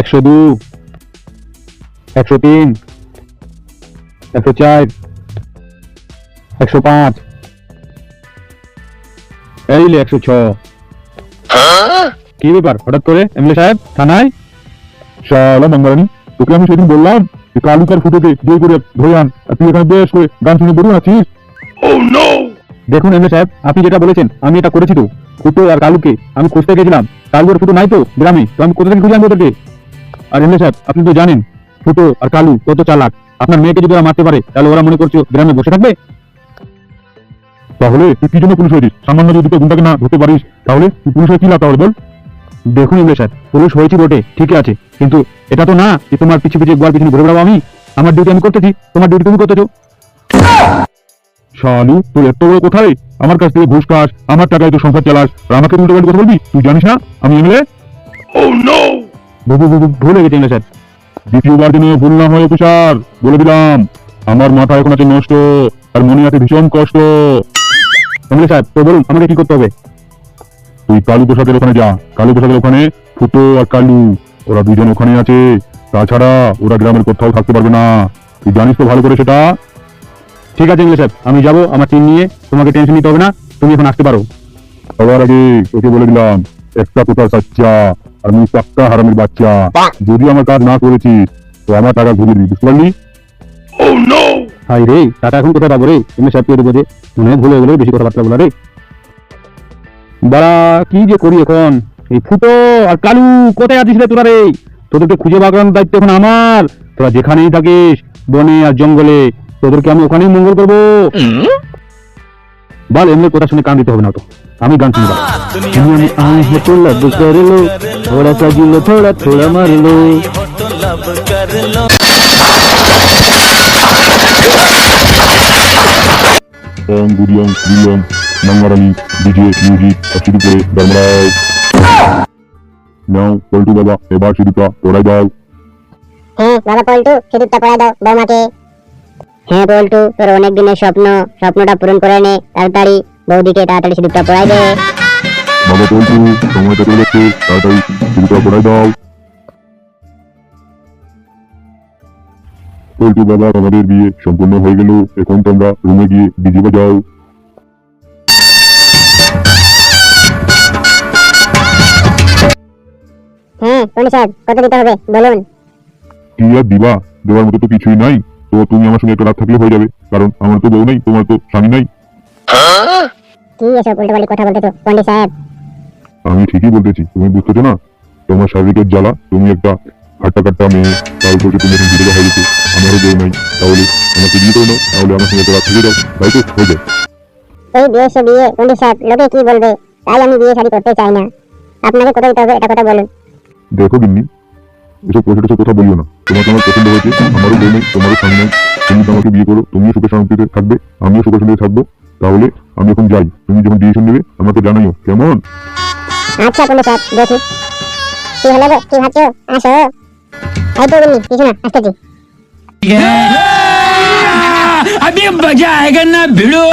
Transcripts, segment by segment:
একশো দু একশো তিন একশো চার একশো পাঁচ। এই লে একশো ছ। কি ব্যাপার? হঠাৎ করে এমএলএ সাহেব থানায়? শালা মঙ্গলানি তোকে আমি সেদিন বললাম যে কালুকার ফুটোকে দিয়ে করে ধরে আন আর তুই এখানে বেশ করে গান শুনে বলুন আছিস। দেখুন এমএলএ সাহেব আপনি যেটা বলেছেন আমি এটা করেছি তো। ফুটো আর কালুকে আমি খুঁজতে গেছিলাম। কালু আর ফুটো নাই তো গ্রামে। তো আমি কোথা থেকে খুঁজে আনব ওদেরকে আর এমএলএ সাহেব আপনি তো জানেন, ফুটো আর কালু কত চালাক। আপনার মেয়েকে যদি ওরা মারতে পারে, তাহলে ওরা মনে করছ গ্রামে বসে থাকবে। তাহলে তুই কি জন্য পুলিশ হয়েছিস? সামান্য যদি তুই গুন্ডাকে না ধরতে পারিস, তাহলে তুই পুলিশ হয়ে কি লাভ তাহলে বল? দেখুন এমএলএ সাহেব পুলিশ হয়েছি বটে, ঠিকই আছে। কিন্তু এটা তো না যে তোমার পিছিয়ে পিছিয়ে গোয়ার পিছনে ঘুরে বেড়াবো আমি। আমার ডিউটি আমি করতেছি, তোমার ডিউটি তুমি করতেছো। শালু, তোর এত বড় কোথায়? আমার কাছ থেকে ঘুষ খাস, আমার টাকায় তো সংসার চালাস। আর আমাকে উল্টো কথা বলবি? তুই জানিস না? আমি এমএলএ? ভুলে গেছি এমএলএ স্যার দ্বিতীয়বার যেন ভুল না হয় অফিসার, বলে দিলাম। আমার মাথা এখন আছে নষ্ট আর মনে আছে ভীষণ কষ্ট। এমএলএ সাহেব তো বলুন, আমাকে কি করতে হবে? তুই কালু প্রসাদের ওখানে যা। কালু প্রসাদের ওখানে ফুটো আর কালু, ওরা দুজন ওখানে আছে। তাছাড়া ওরা গ্রামের কোথাও থাকতে পারবে না। তুই জানিস তো ভালো করে সেটা? ঠিক আছে ইংলিশ সাহেব আমি যাব, আমার টিম নিয়ে। তোমাকে টেনশন নিতে হবে না, তুমি এখন আসতে পারো। সবার আগে তোকে বলে দিলাম, একটা কোথাও সাচ্চা। আর আমি পাক্কা হারামের বাচ্চা। যদি আমার কাজ না করেছিস তো আমার টাকা ঘুরিয়ে দিবি বুঝতে পারলি? হাই রে টাকা এখন কোথায় পাবো রে? দেবো যে মনে ভুলে গেলে বেশি কথাবার্তা বলা রে। বাড়া কি যে করি এখন? এই ফুটো আর কালু কোথায় আছিস রে তোরা রে? তোদেরকে খুঁজে বাগানোর দায়িত্ব এখন আমার। তোরা যেখানেই থাকিস বনে আর জঙ্গলে তোদেরকে আমি ওখানেই মঙ্গল করব। বল এমনি কথা শুনে কান দিতে হবে না তো। আমি গান শুনব আমি আয় হে তো লব কর লো থোড়া সা থোড়া থোড়া মার লো ওম মিউজিক করে ধর্মরাজ নাও পল্টু বাবা এবার দাও। বাবা পল্টু দাও বৌমাকে। হ্যাঁ পল্টু তোর অনেক দিনের স্বপ্ন স্বপ্নটা পূরণ করে নে তাড়াতাড়ি। বৌদিকে তাড়াতাড়ি সিঁদুরটা পড়াই দে। বাবা পল্টু সময়টা চলে যাচ্ছে তাড়াতাড়ি শুরুটা পড়াই দাও। পল্টু বাবা আমাদের বিয়ে সম্পূর্ণ হয়ে গেল এখন তোমরা রুমে গিয়ে ডিজে বাজাও হ্যাঁ পন্ডিত সাহেব কত দিতে হবে বলুন। কি আর দিবা দেওয়ার মতো তো কিছুই নাই। তো তুমি আমার সঙ্গে একটা রাত থাকলে হয়ে যাবে। কারণ আমার তো বউ নাই তোমার তো স্বামী নাই। কি এসব উল্টো পাল্টি কথা বলতেছো পন্ডিত সাহেব? আমি ঠিকই বলতেছি তুমি বুঝতেছো না? তোমার শারীরিকের জ্বালা তুমি একটা মেয়ে তার উপর তুমি এখন বিধবা হয়ে গেছো আমারও বউ নাই। তাহলে আমাকে বিয়ে করে নাও তাহলে আমার সঙ্গে একটা রাত থেকে যাও তাই তো? হয়ে যায় এই বিয়ে সে বিয়ে পন্ডিত সাহেব লোকে কি বলবে? তাই আমি বিয়ে শাড়ি করতে চাই না। আপনাকে কত দিতে হবে এটা কথা বলুন। দেখো গিন্নি এসব পয়সা টসব কথা বলিও না তোমাকে আমার পছন্দ হয়েছে আমারও বউ নেই তোমারও স্বামী নেই তুমি তো আমাকে বিয়ে করো তুমিও সুখে শান্তিতে থাকবে আমিও সুখে শান্তিতে থাকবো তাহলে আমি এখন যাই তুমি যখন ডিসিশন নেবে আমাকে জানাইও কেমন আচ্ছা পন্ডিত সাহেব দেখি কি হলো গো কি ভাবছো আসো এই তো গিন্নি কিছু না আসতেছি अभी मजा आएगा ना भिड़ो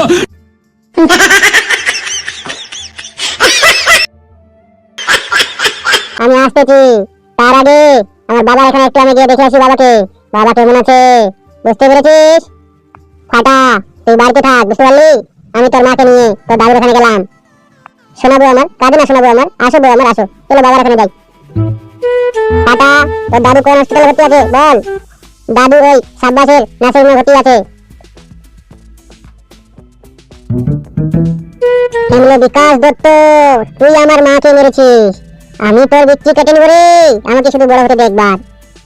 আমি আসতেছি তার আগে আমার বাবার এখানে একটু আমি গিয়ে দেখে আসি বাবাকে। বাবা কেমন আছে? বুঝতে পেরেছিস? ফাটা, তুই বাড়িতে থাক, বুঝতে পারলি? আমি তোর মাকে নিয়ে তোর দাদুর ওখানে গেলাম। শোনাবো আমার? কাঁদে না শোনাবো আমার? আসো বউ আমার, আসো। চলো বাবার এখানে যাই। ফাটা, তোর দাদু কোন হসপিটালে ভর্তি আছে? বল। দাদু ওই সাব্বাসের নার্সিং ভর্তি আছে। বিকাশ দত্ত তুই আমার মাকে মেরেছিস। আমি তোর বিচ্ছি কেটে নেব রে। আমাকে শুধু বড় হতে দেখবার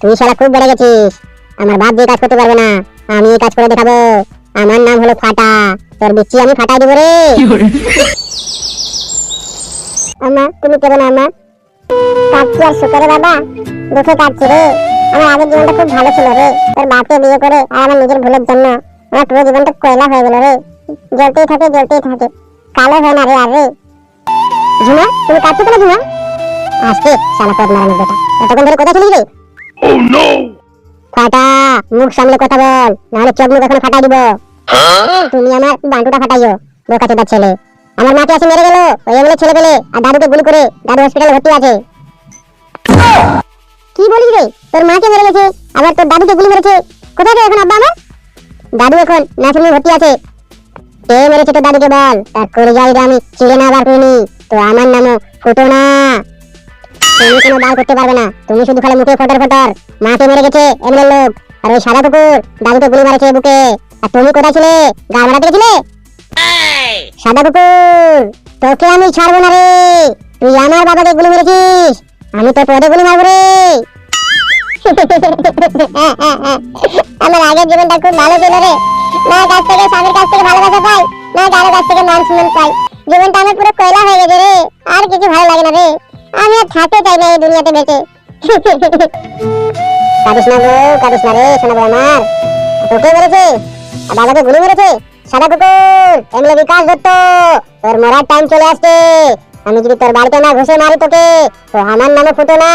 তুই শালা খুব বেড়ে গেছিস। আমার বাপ যে কাজ করতে পারবে না আমি এই কাজ করে দেখাবো। আমার নাম হলো ফাটা। তোর বিচ্ছি আমি ফাটাই দেবো রে। আমা তুমি কেমন আমা কাঁদছি আর শুকরে বাবা? দুঃখে কাঁদছি রে। আমার আগের জীবনটা খুব ভালো ছিল রে। তোর বাপকে বিয়ে করে আর আমার নিজের ভুলের জন্য আমার পুরো জীবনটা কয়লা হয়ে গেল রে। জ্বলতেই থাকে জ্বলতেই থাকে। কালো হয় না রে আর রে। ঝুমা তুমি কাঁদছো কেন ঝুমা? আজকে শালা পদ মারানোর বেটা এতক্ষণ ধরে কোথায় ছিলিস রে ফাটা মুখ সামলে কথা বল নাহলে চোখ মুখ এখন ফাটাই দিব। তুমি আমার বান্টুটা ফাটাইও ছেলে। আমার মাকে আসে মেরে গেল ওই এমএলএ ছেলে পেলে আর দাদুকে গুলি করে দাদু হসপিটালে ভর্তি আছে। কি বলিস রে? তোর মাকে মেরে গেছে আবার তোর দাদুকে গুলি মেরেছে। কোথায় রে এখন আব্বা আমার? দাদু এখন নার্সিংহোমে ভর্তি আছে। কে মেরেছে তোর দাদুকে বল? তার করে যাই রে আমি চিড়ে না বার করিনি। তো আমার নামও ফুটো না। তুমি কোনো বার করতে পারবে না। তুমি শুধু খালি মুখে ফটর ফটর, মাকে মেরে গেছে এমএলএ লোক। আর ওই সাদা কুকুর, দাদুকে গুলি মারেছে বুকে। আর তুমি কোথায় ছিলে? গা ভাড়াতে গেছিলে? সাদা কুকুর, তোকে আমি ছাড়বো না রে। তুই আমার বাবাকে গুলি মেরেছিস। আমি তোর পদে গুলি মারবো রে। আমার আগের জীবনটা খুব ভালো ছিল রে। না কাছ থেকে, স্বামীর কাছ থেকে ভালোবাসা পাই। না কারও কাছ থেকে মান সম্মান পাই। জীবনটা আমার পুরো কয়লা হয়ে গেছে রে। থাকতে চাই না এই দুনিয়াতে বেঁচে। না গো না রে আমার। তোকে মেরেছে, আর বাবাকে গুলি মেরেছে, সাদা কুকুর। এমলে বিকাশ দত্ত, তোর মরার টাইম চলে আসছে। আমি যদি তোর বাড়িতে না ঘুষে মারি তোকে, তো আমার নামে ফুটো না।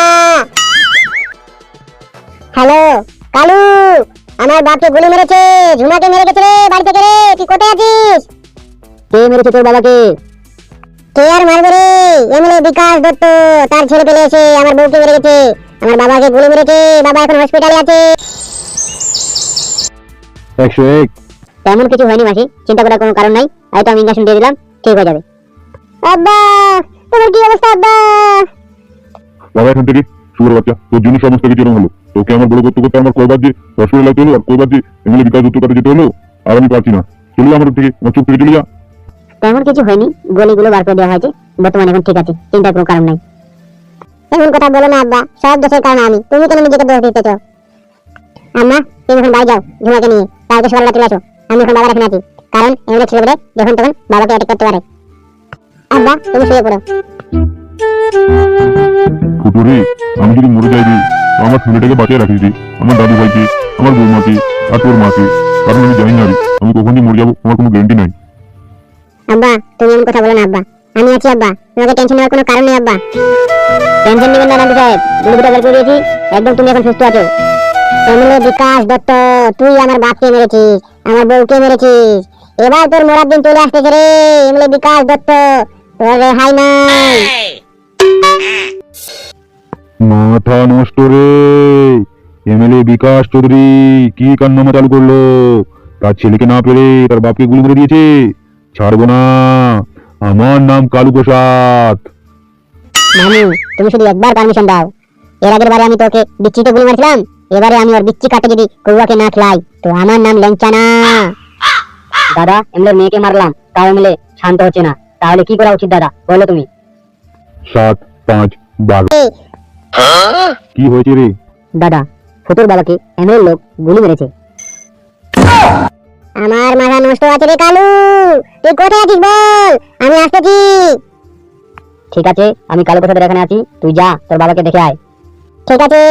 হ্যালো, কালু, আমার বাপকে গুলি মেরেছে, ঝুমাকে মেরে গেছে রে বাড়ি থেকে রে, তুই কোথায় আছিস? কে মেরেছে তোর বাবাকে? কে আর মারবে রে এমএলএ বিকাশ দত্ত তার ছেলে পেলে এসে আমার বউকে মেরে গেছে। আমার বাবাকে গুলি মেরেছে বাবা এখন হসপিটালে আছে। একশো এক তেমন কিছু হয়নি মাসি চিন্তা করার কোনো কারণ নাই হয়তো আমি ইঞ্জেকশন দিয়ে দিলাম ঠিক হয়ে যাবে। আব্বা তোমার কি অবস্থা আব্বা? বাবা এখান থেকে শুয়োর বাচ্চা তোর জন্য সমস্ত কিছু হলো। তোকে আমার বড় করতে করতে আমার কয়বার যে হসপিটাল লাগতে হলো আর কয়বার যে এমএলএ বিকাশ দত্তর কাছে যেতে হলো আর আমি পারছি না। চলে আমার থেকে আমার চুপ থেকে চলে যা। তেমন কিছু হয়নি। গলিগুলো বার করে দেওয়া হয়েছে। বর্তমানে এখন ঠিক আছে। চিন্তার কোনো কারণ নাই। এমন কথা বলো না আব্বা। সব দোষের কারণ আমি। তুমি কেন নিজেকে দোষ দিতেছ? আম্মা তুমি এখন বাড়ি যাও। ঝুমাকে নিয়ে। কালকে সকালবেলা চলে আসো। আমি এখন বাবার এখানে আছি। কারণ এমনি ছেলে বলে যখন তখন বাবাকে অ্যাটাক করতে পারে। আব্বা তুমি শুয়ে পড়ো। ফুটুরে আমি যদি মরে যাই রে আমার ছেলেটাকে বাঁচিয়ে রাখিস রে। আমার দাদু ভাইকে আমার বৌমাকে আর তোর মাকে। কারণ আমি জানি না রে আমি কখন যে মরে যাব আমার কোনো গ্যারান্টি নাই। আব্বা, তুমি এমন কথা বলো না, আব্বা। আমি আছি, আব্বা। তোমাকে টেনশন নেওয়ার কোনো কারণ নেই, আব্বা। টেনশন নেবেন না নান্টু সাহেব। গুলিটা বের দিয়েছি একদম তুমি এখন সুস্থ আছো। এমএলএ বিকাশ দত্ত, তুই আমার বাপকে মেরেছিস, আমার বউকে মেরেছিস। এবার তোর মরার দিন চলে আসতেছে রে, এমএলএ বিকাশ দত্ত। তোর রেহাই নাই। মাথা নষ্ট রে। এমএলএ বিকাশ চৌধুরী, কি কান্নামা চালু করল? তার ছেলেকে না পেরে তার বাপকে গুলি করে দিয়েছে। ছাড়বো না আমার নাম কালু প্রসাদ মামু তুমি শুধু একবার পারমিশন দাও। এর আগের বারে আমি তোকে বিচ্ছিতে গুলি মারছিলাম এবারে আমি ওর বিচ্ছি কাটে যদি কৌয়াকে না খেলাই তো আমার নাম ল্যাংচা না দাদা এমলে মেয়েকে মারলাম তাও এমলে শান্ত হচ্ছে না। তাহলে কি করা উচিত দাদা বলো তুমি। সাত পাঁচ বারো। কি হয়েছে রে? দাদা ফুতুর বাবাকে এমএল লোক গুলি মেরেছে। আমার মাথা নষ্ট আছে রে কালু। তুই কোথায় আছিস বল? আমি আসতেছি। ঠিক আছে আমি কালু প্রসাদের এখানে আছি। তুই যা তোর বাবাকে দেখে আয়। ঠিক আছে।